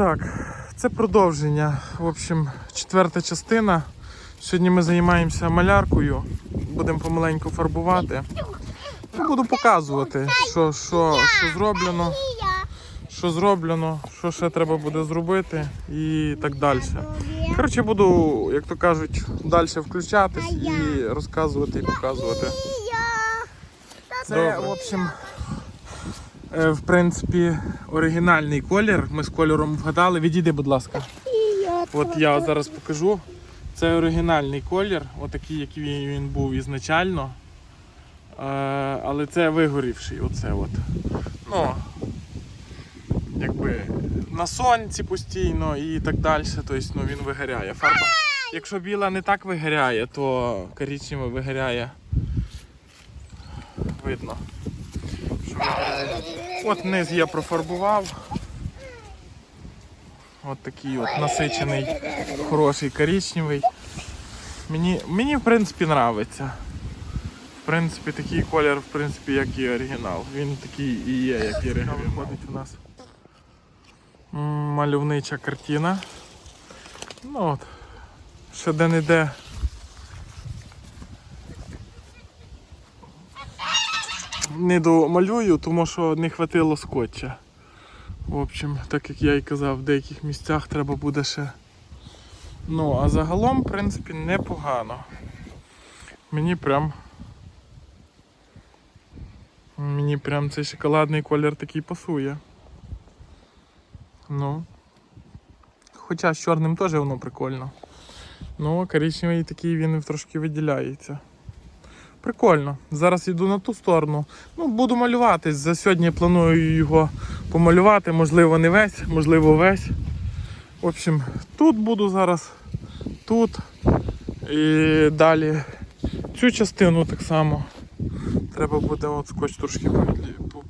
Так, це продовження. В общем, четверта частина. Сьогодні ми займаємося маляркою. Будемо помаленьку фарбувати. Ну, буду показувати, що, що, що зроблено, що зроблено, що ще треба буде зробити і так далі. Коротше, буду, як то кажуть, далі включатись і розказувати і показувати. Це, в общем, в принципі, оригінальний колір. Ми з кольором вгадали. Відійди, будь ласка. От я зараз покажу. Це оригінальний колір, отакий, який він був ізначально. Е, але це вигорівший. Оце от. Ну, якби на сонці постійно і так далі. Тобто ну, він вигоряє. Фарба. Якщо біла не так вигоряє, то коричнева вигоряє. Видно. От низ я профарбував. От такий от насичений, хороший коричневий. Мені, мені в принципі подобається. В принципі, такий колір, в принципі, як і оригінал. Він такий і є, як і оригінал. Виходить у нас мальовнича картина. Ну от, ще де-не-де. Не домалюю, тому що не хватило скотча. В общем, так як я і казав, в деяких місцях треба буде ще. Ну, а загалом, в принципі, непогано. Мені прям. Мені прям цей шоколадний колір такий пасує. Ну. Хоча з чорним теж воно прикольно. Ну, коричневий такий він трошки виділяється. Прикольно. Зараз йду на ту сторону. Ну, буду малювати. За сьогодні планую його помалювати, можливо, не весь, можливо, весь. В общем, тут буду зараз, тут і далі цю частину так само. Треба буде от скотч трошки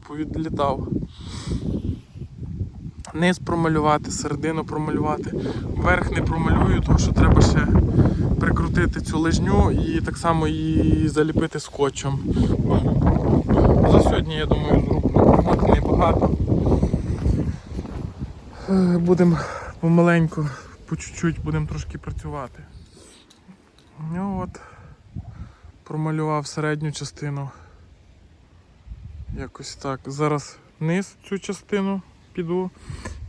повідлітав. Низ промалювати, середину промалювати. Верх не промалюю, тому що треба ще прикрутити цю лижню і так само її заліпити скотчем. За сьогодні, я думаю, зроблю небагато. Е, Будемо помаленьку, по чуть-чуть будемо трошки працювати. Ну от, промалював середню частину. Якось так. Зараз вниз цю частину піду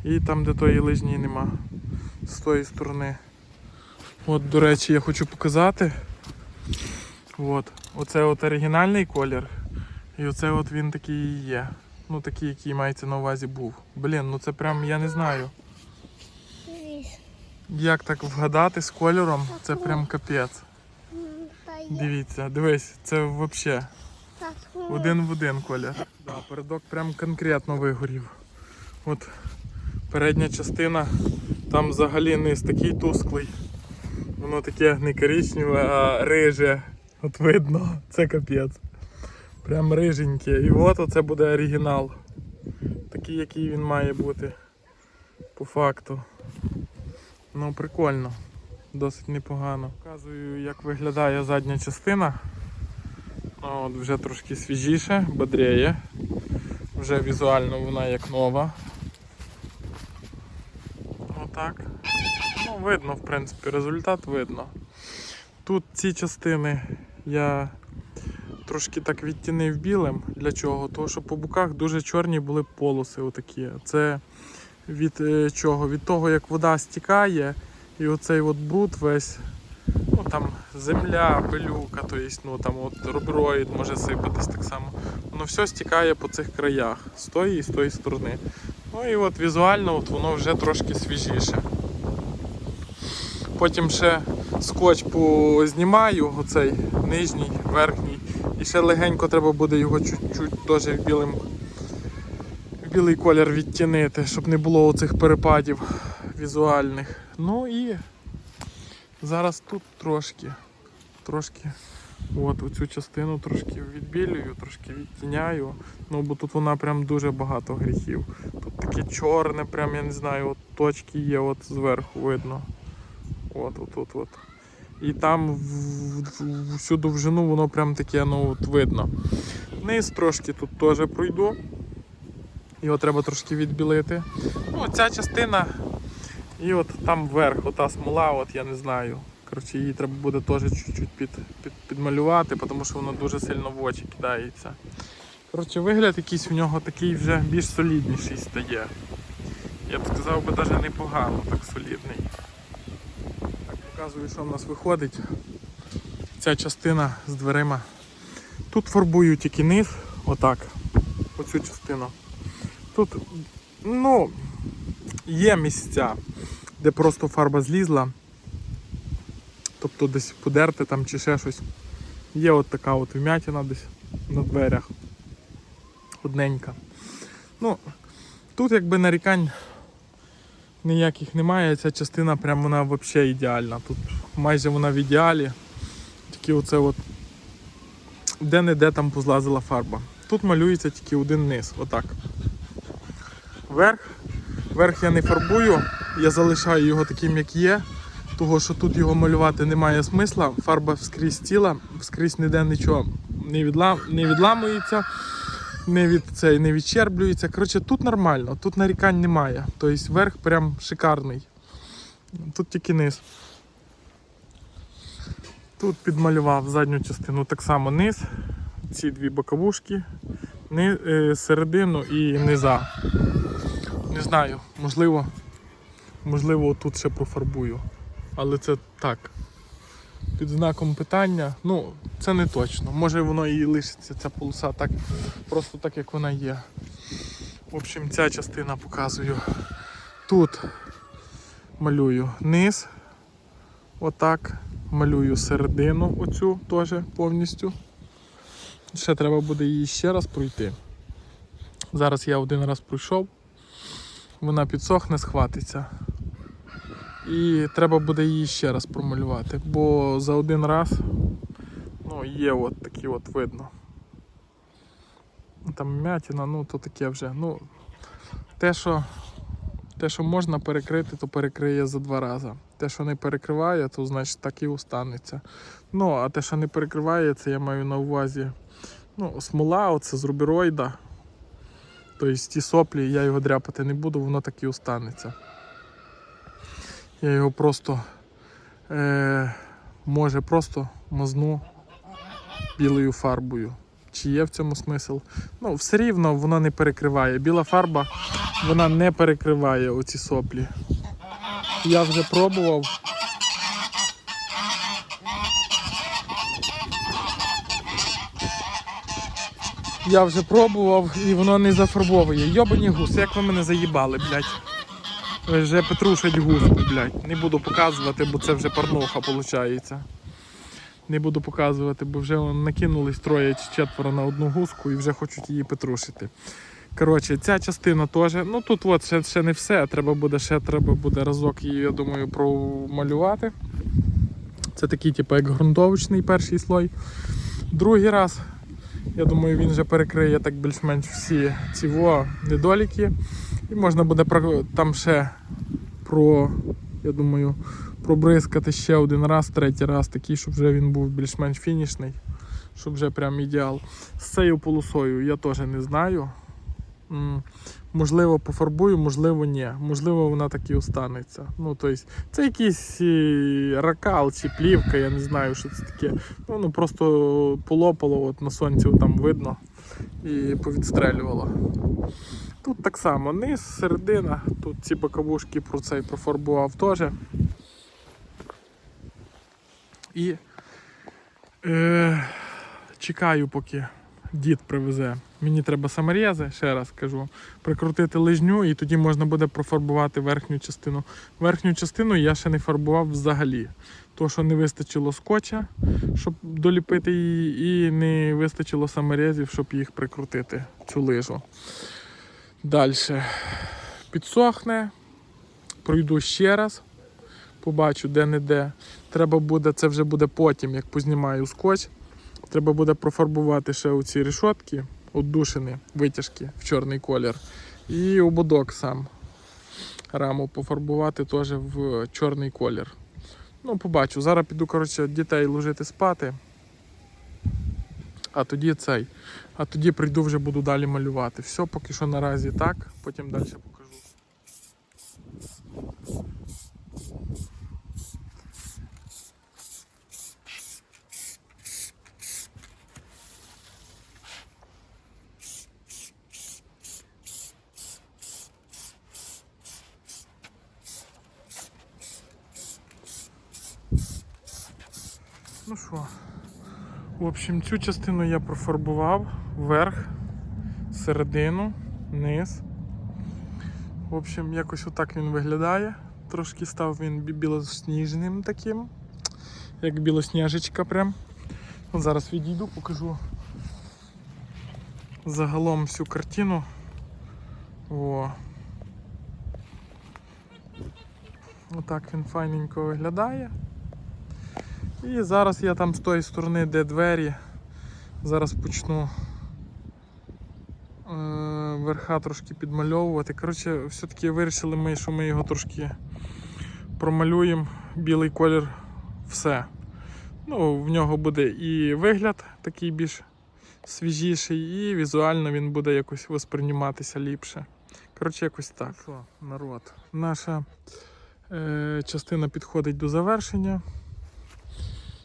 і там, де тої лижні нема. З тої сторони. От, до речі, я хочу показати. От. Оце от оригінальний колір. І оце от він такий є. Ну такий, який мається на увазі був. Блін, ну це прям я не знаю. Як так вгадати з кольором, це прям капець. Дивіться, дивись, це взагалі один в один колір. Да, передок прям конкретно вигорів. От передня частина, там взагалі низ такий тусклий. Воно таке не коричневе, а риже. От видно, це капець. Прям риженьке. І от оце буде оригінал. Такий, який він має бути. По факту. Ну, прикольно. Досить непогано. Показую, як виглядає задня частина. От вже трошки свіжіше, бодріє. Вже візуально вона як нова. Отак. Видно, в принципі, результат видно. Тут ці частини я трошки так відтінив білим. Для чого? Тому що по боках дуже чорні були полоси отакі. Це від е, чого? Від того, як вода стікає, і оцей от бруд весь, ну там земля, пилюка, то есть, ну там от руброїд може сипатись так само. Воно все стікає по цих краях, з тої і з тої сторони. Ну і от візуально от воно вже трошки свіжіше. Потім ще скотч познімаю, оцей нижній, верхній. І ще легенько треба буде його чуть-чуть теж в білим, білий колір відтінити, щоб не було оцих перепадів візуальних. Ну і зараз тут трошки, трошки, от оцю частину трошки відбілюю, трошки відтіняю. Ну бо тут вона прям дуже багато гріхів. Тут таке чорне, прям я не знаю, от точки є, от зверху видно. От, от, от, от. І там всю довжину воно прям таке, ну от видно. Низ трошки тут теж пройду. Його треба трошки відбілити. Ну, ця частина І от там вверх, ота смола, от я не знаю. Коротше, її треба буде теж чуть-чуть під, під, підмалювати, тому що воно дуже сильно в очі кидається. Коротше, вигляд якийсь у нього такий вже більш солідніший стає. Я б сказав би навіть непогано, так солідний. Показую, що в нас виходить. Ця частина з дверима. Тут фарбую тільки низ, отак, оцю частину. Тут, ну, є місця, де просто фарба злізла. Тобто десь подерти там чи ще щось. Є от така от вмятина десь на дверях. Одненька. Ну, тут якби нарікань ніяких немає. Ця частина прям вона взагалі ідеальна. Тут майже вона в ідеалі. Тільки оце от де-не-де там позлазила фарба. Тут малюється тільки один низ, отак. Верх. Верх я не фарбую, я залишаю його таким, як є. Того, що тут його малювати немає смисла. Фарба вскрізь тіла, вскрізь ніде нічого не, відлам... не відламується, не, від... цей, не відчерблюється. Коротше, тут нормально, тут нарікань немає. Тобто верх прям шикарний. Тут тільки низ. Тут підмалював задню частину так само низ, ці дві боковушки, ни, е, середину і низа. Не знаю, можливо, можливо, тут ще профарбую. Але це так. Під знаком питання, ну, це не точно. Може воно і лишиться, ця полоса так, просто так, як вона є. В общем, ця частина показую. Тут малюю низ. Отак. Малюю середину оцю теж повністю. Ще треба буде її ще раз пройти. Зараз я один раз пройшов, вона підсохне, схватиться. І треба буде її ще раз промалювати, бо за один раз є от такі от видно. Там м'ятина, ну то таке вже. Ну, те, що, те, що можна перекрити, то перекриє за два рази. Те, що не перекриває, то значить так і останеться. Ну, а те, що не перекриває, це я маю на увазі. Ну, смола, оце з рубероїда. Тобто ті соплі, я його дряпати не буду, воно так і останеться. Я його просто е, може просто мазну білою фарбою. Чи є в цьому смисл? Ну, все рівно воно не перекриває. Біла фарба вона не перекриває оці соплі. Я вже пробував. Я вже пробував і воно не зафарбовує. Йобані гуси, як ви мене заїбали, блядь. Вже петрушать гуску, блядь. Не буду показувати, бо це вже порнуха виходить. Не буду показувати, бо вже накинулись троє чи четверо на одну гуску і вже хочуть її петрушити. Коротше, ця частина теж. Ну тут от ще, ще не все. Треба буде ще треба буде разок її, я думаю, промалювати. Це такий, типу, як ґрунтовочний перший слой. Другий раз, я думаю, він вже перекриє так більш-менш всі ці во недоліки. І можна буде там ще про, я думаю, пробризкати ще один раз, третій раз, такий, щоб вже він був більш-менш фінішний, щоб вже прям ідеал. З цією полосою я теж не знаю. Можливо, пофарбую, можливо, ні. Можливо, вона так і останеться. Ну, тобто, це якийсь ракал чи плівка, я не знаю, що це таке. Ну, Воно просто полопало, от на сонці там видно і повідстрелювало. Тут так само низ, середина, тут ці боковушки про цей профарбував теж. І е, чекаю, поки дід привезе. Мені треба саморези, ще раз кажу, прикрутити лижню і тоді можна буде профарбувати верхню частину. Верхню частину я ще не фарбував взагалі. То, що не вистачило скотча, щоб доліпити її, і не вистачило саморезів, щоб їх прикрутити, цю лижу. Далі підсохне, пройду ще раз, побачу де-не-де. Треба буде, це вже буде потім, як познімаю скотч. Треба буде профарбувати ще оці решотки, отдушини, витяжки в чорний колір. І ободок сам. Раму пофарбувати теж в чорний колір. Ну, побачу. Зараз піду, коротше, дітей ложити спати. А тоді цей. А тоді прийду вже буду далі малювати. Все, поки що наразі так, потім далі покажу. Ну що, в общем, цю частину я профарбував вверх, середину, низ. В общем, якось отак він виглядає. Трошки став він білосніжним таким, як білосніжечка прям. От зараз відійду, покажу загалом всю картину. О. Отак він файненько виглядає. І зараз я там з тої сторони, де двері, зараз почну е, верха трошки підмальовувати. Коротше, все-таки вирішили ми, що ми його трошки промалюємо. Білий колір, все. Ну, в нього буде і вигляд такий більш свіжіший, і візуально він буде якось восприйматися ліпше. Коротше, якось так. Що, народ? Наша е, частина підходить до завершення.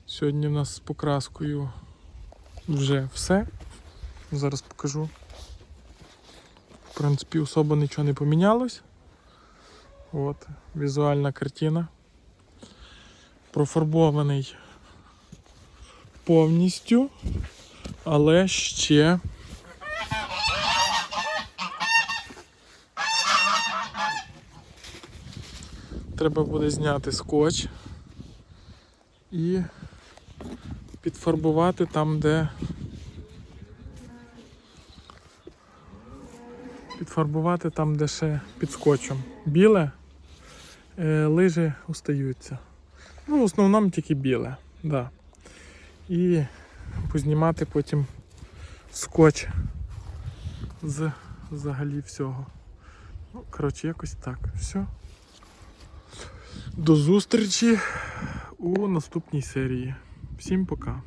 Сьогодні в нас з покраскою вже все. Зараз покажу. В принципі, особо нічого не помінялось. От, візуальна картина. Профарбований повністю, але ще. Треба буде зняти скотч і підфарбувати там, де підфарбувати там, де ще під скотчем. Біле, е, лижі остаються. Ну, в основному тільки біле, да. І познімати потім скотч з взагалі всього. Ну, коротше, якось так. Все. До зустрічі у наступній серії. Всім пока.